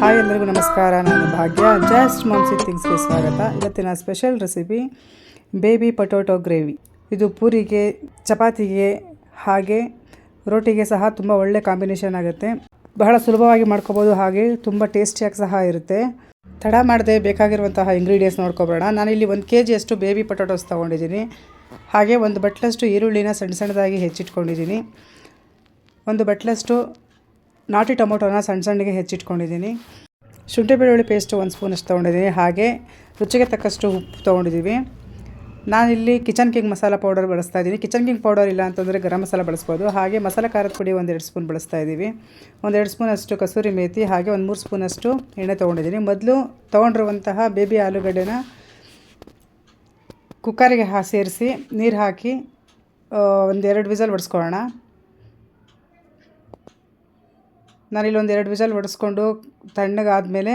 Hi ಎಲ್ಲರಿಗೂ ನಮಸ್ಕಾರ. ನಾನು ಭಾಗ್ಯ. ಜಸ್ಟ್ ಮಾಮ್ಸಿ ಥಿಂಗ್ಸ್ಗೆ ಸ್ವಾಗತ. ಇವತ್ತಿನ special recipe baby potato gravy. ಇದು ಪೂರಿಗೆ, ಚಪಾತಿಗೆ ಹಾಗೆ ರೋಟಿಗೆ ಸಹ ತುಂಬ ಒಳ್ಳೆ ಕಾಂಬಿನೇಷನ್ ಆಗುತ್ತೆ. ಬಹಳ ಸುಲಭವಾಗಿ ಮಾಡ್ಕೋಬೋದು ಹಾಗೆ ತುಂಬ ಟೇಸ್ಟಿಯಾಗಿ ಸಹ ಇರುತ್ತೆ. ತಡ ಮಾಡದೆ ಬೇಕಾಗಿರುವಂತಹ ಇಂಗ್ರೀಡಿಯೆಂಟ್ಸ್ ನಾನು ಇಲ್ಲಿ ಒಂದು ಕೆ ಜಿಯಷ್ಟು ಬೇಬಿ ಪೊಟೊಟೊಸ್ ತೊಗೊಂಡಿದ್ದೀನಿ. ಹಾಗೆ ಒಂದು ಬಟ್ಲಷ್ಟು ಈರುಳ್ಳಿನ ಸಣ್ಣ ಸಣ್ಣದಾಗಿ ಹೆಚ್ಚಿಟ್ಕೊಂಡಿದ್ದೀನಿ. ಒಂದು ಬಟ್ಲಷ್ಟು ನಾಟಿ ಟೊಮೊಟೊನ ಸಣ್ಣ ಸಣ್ಣಗೆ ಹೆಚ್ಚಿಟ್ಕೊಂಡಿದ್ದೀನಿ. ಶುಂಠಿ ಬೆಳ್ಳುಳ್ಳಿ ಪೇಸ್ಟು ಒಂದು ಸ್ಪೂನಷ್ಟು ತೊಗೊಂಡಿದ್ದೀನಿ. ಹಾಗೆ ರುಚಿಗೆ ತಕ್ಕಷ್ಟು ಉಪ್ಪು ತೊಗೊಂಡಿದ್ದೀವಿ. ನಾನಿಲ್ಲಿ ಕಿಚನ್ ಕಿಂಗ್ ಮಸಾಲ ಪೌಡರ್ ಬಳಸ್ತಾ ಇದ್ದೀನಿ. ಕಿಚನ್ ಕಿಂಗ್ ಪೌಡರ್ ಇಲ್ಲ ಅಂತಂದರೆ ಗರಂ ಮಸಾಲ ಬಳಸ್ಬೋದು. ಹಾಗೆ ಮಸಾಲ ಖಾರದ ಪುಡಿ ಒಂದೆರಡು ಸ್ಪೂನ್ ಬಳಸ್ತಾ ಇದ್ದೀವಿ. ಒಂದೆರಡು ಸ್ಪೂನಷ್ಟು ಕಸೂರಿ ಮೇಥಿ ಹಾಗೆ ಒಂದು ಮೂರು ಸ್ಪೂನಷ್ಟು ಎಣ್ಣೆ ತೊಗೊಂಡಿದ್ದೀನಿ. ಮೊದಲು ತೊಗೊಂಡಿರುವಂತಹ ಬೇಬಿ ಆಲೂಗಡ್ಡೆನ ಕುಕ್ಕರಿಗೆ ಹಾ ಸೇರಿಸಿ ನೀರು ಹಾಕಿ ಒಂದೆರಡು ವಿಸಲ್ ಹೊಡ್ಸ್ಕೊಳ್ಳೋಣ ನಾನಿಲ್ಲಿ ಒಂದು ಎರಡು ವಿಸಲ್ ಹೊಡೆಸ್ಕೊಂಡು ತಣ್ಣಗಾದಮೇಲೆ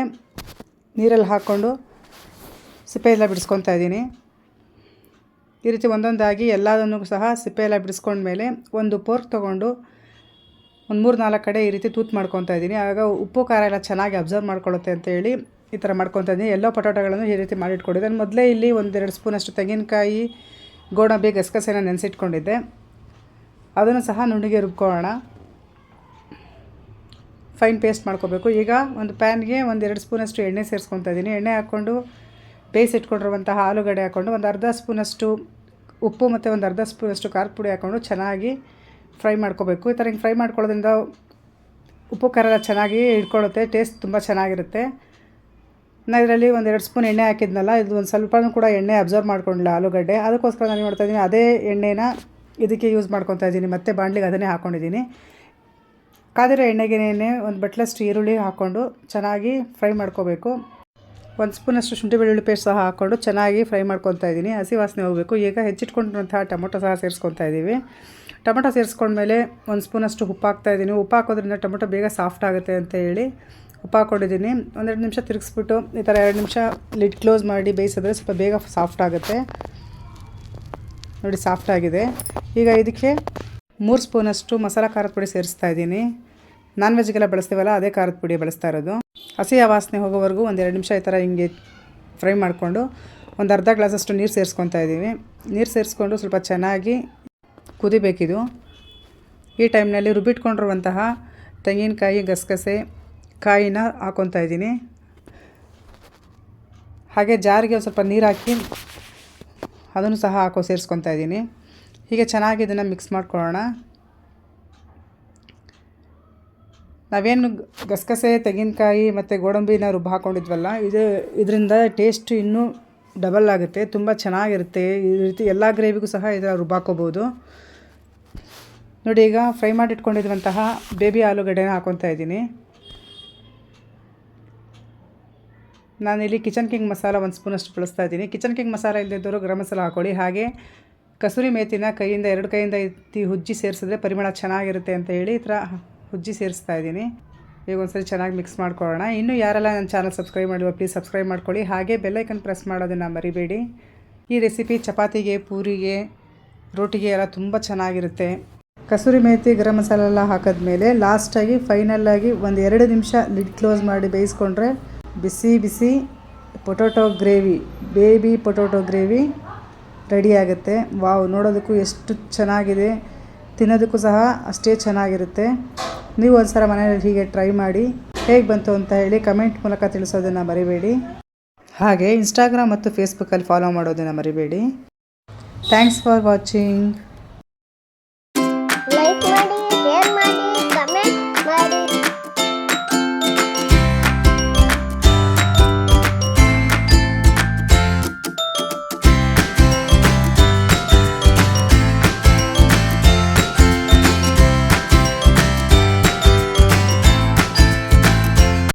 ನೀರಲ್ಲಿ ಹಾಕ್ಕೊಂಡು ಸಿಪ್ಪೆ ಎಲ್ಲ ಬಿಡಿಸ್ಕೊತಾ ಇದ್ದೀನಿ. ಈ ರೀತಿ ಒಂದೊಂದಾಗಿ ಎಲ್ಲದನ್ನು ಸಹ ಸಿಪ್ಪೆ ಎಲ್ಲ ಬಿಡಿಸ್ಕೊಂಡ್ಮೇಲೆ ಒಂದು ಪೋರ್ಕ್ ತೊಗೊಂಡು ಒಂದು ಮೂರು ನಾಲ್ಕು ಕಡೆ ಈ ರೀತಿ ತೂತು ಮಾಡ್ಕೊತಾ ಇದ್ದೀನಿ. ಆಗ ಉಪ್ಪು, ಖಾರ ಎಲ್ಲ ಚೆನ್ನಾಗಿ ಅಬ್ಸರ್ವ್ ಮಾಡ್ಕೊಳ್ಳುತ್ತೆ ಅಂತ ಹೇಳಿ ಈ ಥರ ಮಾಡ್ಕೊತಾ ಇದ್ದೀನಿ. ಎಲ್ಲೋ ಪೊಟಾಟೋಗಳನ್ನು ಈ ರೀತಿ ಮಾಡಿಟ್ಕೊಂಡಿದ್ದೆ ನಾನು ಮೊದಲೇ ಇಲ್ಲಿ ಒಂದೆರಡು ಸ್ಪೂನಷ್ಟು ತೆಂಗಿನಕಾಯಿ, ಗೋಡಂಬಿ, ಗಸಗಸೆನ ನೆನೆಸಿಟ್ಕೊಂಡಿದ್ದೆ. ಅದನ್ನು ಸಹ ನುಣ್ಣಿಗೆ ರುಬ್ಕೊಳ್ಳೋಣ. ಫೈನ್ ಪೇಸ್ಟ್ ಮಾಡ್ಕೋಬೇಕು. ಈಗ ಒಂದು ಪ್ಯಾನ್ಗೆ ಒಂದು ಎರಡು ಸ್ಪೂನಷ್ಟು ಎಣ್ಣೆ ಸೇರಿಸ್ಕೊತಾ ಇದ್ದೀನಿ. ಎಣ್ಣೆ ಹಾಕ್ಕೊಂಡು ಬೇಯಿಸಿಟ್ಕೊಂಡಿರುವಂತಹ ಆಲೂಗಡ್ಡೆ ಹಾಕ್ಕೊಂಡು ಒಂದು ಅರ್ಧ ಸ್ಪೂನಷ್ಟು ಉಪ್ಪು ಮತ್ತು ಒಂದು ಅರ್ಧ ಸ್ಪೂನಷ್ಟು ಖಾರದ ಪುಡಿ ಹಾಕ್ಕೊಂಡು ಚೆನ್ನಾಗಿ ಫ್ರೈ ಮಾಡ್ಕೋಬೇಕು. ಈ ಥರ ಹಿಂಗೆ ಫ್ರೈ ಮಾಡ್ಕೊಳ್ಳೋದ್ರಿಂದ ಉಪ್ಪು ಖಾರ ಚೆನ್ನಾಗಿ ಇಟ್ಕೊಳ್ಳುತ್ತೆ ಟೇಸ್ಟ್ ತುಂಬ ಚೆನ್ನಾಗಿರುತ್ತೆ. ನಾನು ಇದರಲ್ಲಿ ಒಂದು ಎರಡು ಸ್ಪೂನ್ ಎಣ್ಣೆ ಹಾಕಿದ್ನಲ್ಲ, ಇದು ಒಂದು ಸ್ವಲ್ಪನೂ ಕೂಡ ಎಣ್ಣೆ ಅಬ್ಸರ್ವ್ ಮಾಡ್ಕೊಂಡಿಲ್ಲ ಆಲೂಗಡ್ಡೆ. ಅದಕ್ಕೋಸ್ಕರ ನಾನು ಮಾಡ್ತಾ ಇದ್ದೀನಿ, ಅದೇ ಎಣ್ಣೆನ ಇದಕ್ಕೆ ಯೂಸ್ ಮಾಡ್ಕೊತಾ ಇದ್ದೀನಿ. ಮತ್ತೆ ಬಾಣಲಿಗೆ ಅದನ್ನೇ ಹಾಕ್ಕೊಂಡಿದ್ದೀನಿ ಕಾದಿರೋ ಎಣ್ಣೆಗೆನೇ ಒಂದು ಬಟ್ಲಷ್ಟು ಈರುಳ್ಳಿ ಹಾಕ್ಕೊಂಡು ಚೆನ್ನಾಗಿ ಫ್ರೈ ಮಾಡ್ಕೋಬೇಕು. ಒಂದು ಸ್ಪೂನಷ್ಟು ಶುಂಠಿ ಬೆಳ್ಳುಳ್ಳಿ ಪೇಸ್ಟ್ ಸಹ ಹಾಕ್ಕೊಂಡು ಚೆನ್ನಾಗಿ ಫ್ರೈ ಮಾಡ್ಕೊತಾ ಇದ್ದೀನಿ. ಹಸಿ ವಾಸನೆ ಹೋಗಬೇಕು. ಈಗ ಹೆಚ್ಚಿಟ್ಕೊಂಡಿರುವಂತಹ ಟೊಮೊಟೊ ಸಹ ಸೇರಿಸ್ಕೊತಾ ಇದ್ದೀವಿ. ಟೊಮೊಟೊ ಸೇರಿಸ್ಕೊಂಡ್ಮೇಲೆ ಒಂದು ಸ್ಪೂನಷ್ಟು ಉಪ್ಪು ಹಾಕ್ತಾ ಇದ್ದೀನಿ. ಉಪ್ಪು ಹಾಕೋದ್ರಿಂದ ಟೊಮೊಟೊ ಬೇಗ ಸಾಫ್ಟ್ ಆಗುತ್ತೆ ಅಂತ ಹೇಳಿ ಉಪ್ಪು ಹಾಕ್ಕೊಂಡಿದ್ದೀನಿ ಒಂದೆರಡು ನಿಮಿಷ ತಿರುಗಿಸ್ಬಿಟ್ಟು ಈ ಥರ ಎರಡು ನಿಮಿಷ ಲಿಡ್ ಕ್ಲೋಸ್ ಮಾಡಿ ಬೇಯಿಸಿದ್ರೆ ಸ್ವಲ್ಪ ಬೇಗ ಸಾಫ್ಟ್ ಆಗುತ್ತೆ. ನೋಡಿ, ಸಾಫ್ಟ್ ಆಗಿದೆ. ಈಗ ಇದಕ್ಕೆ ಮೂರು ಸ್ಪೂನಷ್ಟು ಮಸಾಲ ಖಾರದ ಪುಡಿ ಸೇರಿಸ್ತಾ ಇದ್ದೀನಿ. ನಾನ್ ವೆಜ್ಗೆಲ್ಲ ಬಳಸ್ತೀವಲ್ಲ, ಅದೇ ಖಾರದ ಪುಡಿ ಬಳಸ್ತಾ ಇರೋದು. ಹಸಿ ವಾಸನೆ ಹೋಗೋವರೆಗೂ ಒಂದು ಎರಡು ನಿಮಿಷ ಈ ಥರ ಹಿಂಗೆ ಫ್ರೈ ಮಾಡಿಕೊಂಡು ಒಂದು ಅರ್ಧ ಗ್ಲಾಸಷ್ಟು ನೀರು ಸೇರಿಸ್ಕೊತಾ ಇದ್ದೀವಿ. ನೀರು ಸೇರಿಸ್ಕೊಂಡು ಸ್ವಲ್ಪ ಚೆನ್ನಾಗಿ ಕುದಿಬೇಕಿದು. ಈ ಟೈಮ್ನಲ್ಲಿ ರುಬ್ಬಿಟ್ಕೊಂಡಿರುವಂತಹ ತೆಂಗಿನಕಾಯಿ ಗಸಗಸೆ ಕಾಯಿನ ಹಾಕ್ಕೊತಾ ಇದ್ದೀನಿ. ಹಾಗೆ ಜಾರಿಗೆ ಒಂದು ಸ್ವಲ್ಪ ನೀರು ಹಾಕಿ ಅದನ್ನು ಸಹ ಹಾಕೋ ಸೇರಿಸ್ಕೊತಾ ಇದ್ದೀನಿ. ಹೀಗೆ ಚೆನ್ನಾಗಿ ಇದನ್ನು ಮಿಕ್ಸ್ ಮಾಡ್ಕೊಳ್ಳೋಣ. ನಾವೇನು ಗಸಗಸೆ, ತೆಂಗಿನಕಾಯಿ ಮತ್ತು ಗೋಡಂಬಿನ ರುಬ್ಬ ಹಾಕ್ಕೊಂಡಿದ್ವಲ್ಲ ಇದು ಇದರಿಂದ ಟೇಸ್ಟ್ ಇನ್ನೂ ಡಬಲ್ ಆಗುತ್ತೆ, ತುಂಬ ಚೆನ್ನಾಗಿರುತ್ತೆ. ಈ ರೀತಿ ಎಲ್ಲ ಗ್ರೇವಿಗೂ ಸಹ ಇದರ ರುಬ್ಬಾಕೋಬೋದು ನೋಡಿ, ಈಗ ಫ್ರೈ ಮಾಡಿಟ್ಕೊಂಡಿರುವಂತಹ ಬೇಬಿ ಆಲೂಗಡ್ಡೆನ ಹಾಕ್ಕೊತಾ ಇದ್ದೀನಿ. ನಾನಿಲ್ಲಿ ಕಿಚನ್ ಕಿಂಗ್ ಮಸಾಲ ಒಂದು ಸ್ಪೂನಷ್ಟು ಬಳಸ್ತಾ ಇದ್ದೀನಿ. ಕಿಚನ್ ಕಿಂಗ್ ಮಸಾಲ ಇಲ್ಲದಿದ್ದವರು ಗರಂ ಮಸಾಲ ಹಾಕೊಳ್ಳಿ ಹಾಗೆ ಕಸೂರಿ ಮೇತಿನ ಕೈಯಿಂದ ಎರಡು ಕೈಯಿಂದ ಎತ್ತಿ ಹುಜ್ಜಿ ಸೇರಿಸಿದ್ರೆ ಪರಿಮಳ ಚೆನ್ನಾಗಿರುತ್ತೆ ಅಂತ ಹೇಳಿ ಈ ಥರ ಹುಜ್ಜಿ ಸೇರಿಸ್ತಾ ಇದ್ದೀನಿ. ಈಗ ಒಂದ್ಸರಿ ಚೆನ್ನಾಗಿ ಮಿಕ್ಸ್ ಮಾಡ್ಕೊಳ್ಳೋಣ. ಇನ್ನೂ ಯಾರೆಲ್ಲ ನನ್ನ ಚಾನಲ್ ಸಬ್ಸ್ಕ್ರೈಬ್ ಮಾಡಿಲ್ವ ಪ್ಲೀಸ್ ಸಬ್ಸ್ಕ್ರೈಬ್ ಮಾಡ್ಕೊಳ್ಳಿ. ಹಾಗೆ ಬೆಲ್ಲೈಕನ್ ಪ್ರೆಸ್ ಮಾಡೋದನ್ನು ಮರಿಬೇಡಿ. ಈ ರೆಸಿಪಿ ಚಪಾತಿಗೆ, ಪೂರಿಗೆ, ರೋಟಿಗೆ ಎಲ್ಲ ತುಂಬ ಚೆನ್ನಾಗಿರುತ್ತೆ. ಕಸೂರಿ ಮೇಥಿ ಗರಂ ಮಸಾಲೆ ಎಲ್ಲ ಹಾಕಿದ್ಮೇಲೆ ಲಾಸ್ಟಾಗಿ ಫೈನಲ್ಲಾಗಿ ಒಂದು ಎರಡು ನಿಮಿಷ ಲಿಡ್ ಕ್ಲೋಸ್ ಮಾಡಿ ಬೇಯಿಸ್ಕೊಂಡ್ರೆ ಬಿಸಿ ಬಿಸಿ potato gravy, baby potato gravy ready ಆಗುತ್ತೆ. ವಾವ್, ನೋಡೋದಕ್ಕೂ ಎಷ್ಟು ಚೆನ್ನಾಗಿದೆ. ತಿನ್ನೋದಕ್ಕೂ ಸಹ ಅಷ್ಟೇ ಚೆನ್ನಾಗಿರುತ್ತೆ. ನೀವು ಒಂದು ಸಲ ಮನೆಯಲ್ಲಿ ಹೀಗೆ ಟ್ರೈ ಮಾಡಿ ಹೇಗೆ ಬಂತು ಅಂತ ಹೇಳಿ ಕಮೆಂಟ್ ಮೂಲಕ ತಿಳಿಸೋದನ್ನು ಮರಿಬೇಡಿ. ಹಾಗೆ ಇನ್ಸ್ಟಾಗ್ರಾಮ್ ಮತ್ತು ಫೇಸ್ಬುಕ್ಕಲ್ಲಿ ಫಾಲೋ ಮಾಡೋದನ್ನು ಮರಿಬೇಡಿ. Thanks for watching